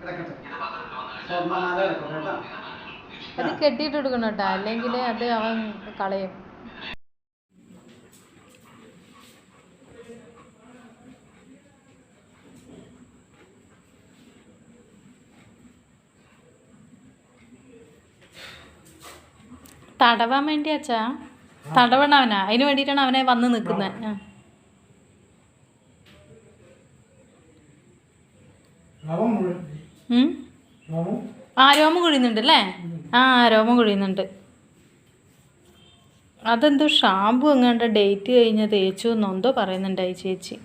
കിടക്കട്ടെ. കേട്ടോ അത് കെട്ടിയിട്ട് കൊടുക്കണം കേട്ടോ. അല്ലെങ്കിൽ അത് അവൻ കളയും. തടവാൻ വേണ്ടി അച്ഛാ. തടവണ അവനാ. അതിന് വേണ്ടിയിട്ടാണ് അവനെ വന്ന് നിൽക്കുന്നത് ആ. രോമം ആ കുഴിയുന്നുണ്ട് അല്ലേ? ആ രോമം കുഴിയുന്നുണ്ട്. അതെന്തോ ഷാമ്പു എങ്ങാണ്ട് ഡേറ്റ് കഴിഞ്ഞ് തേച്ചു എന്നോ എന്തോ പറയുന്നുണ്ടായി ചേച്ചി.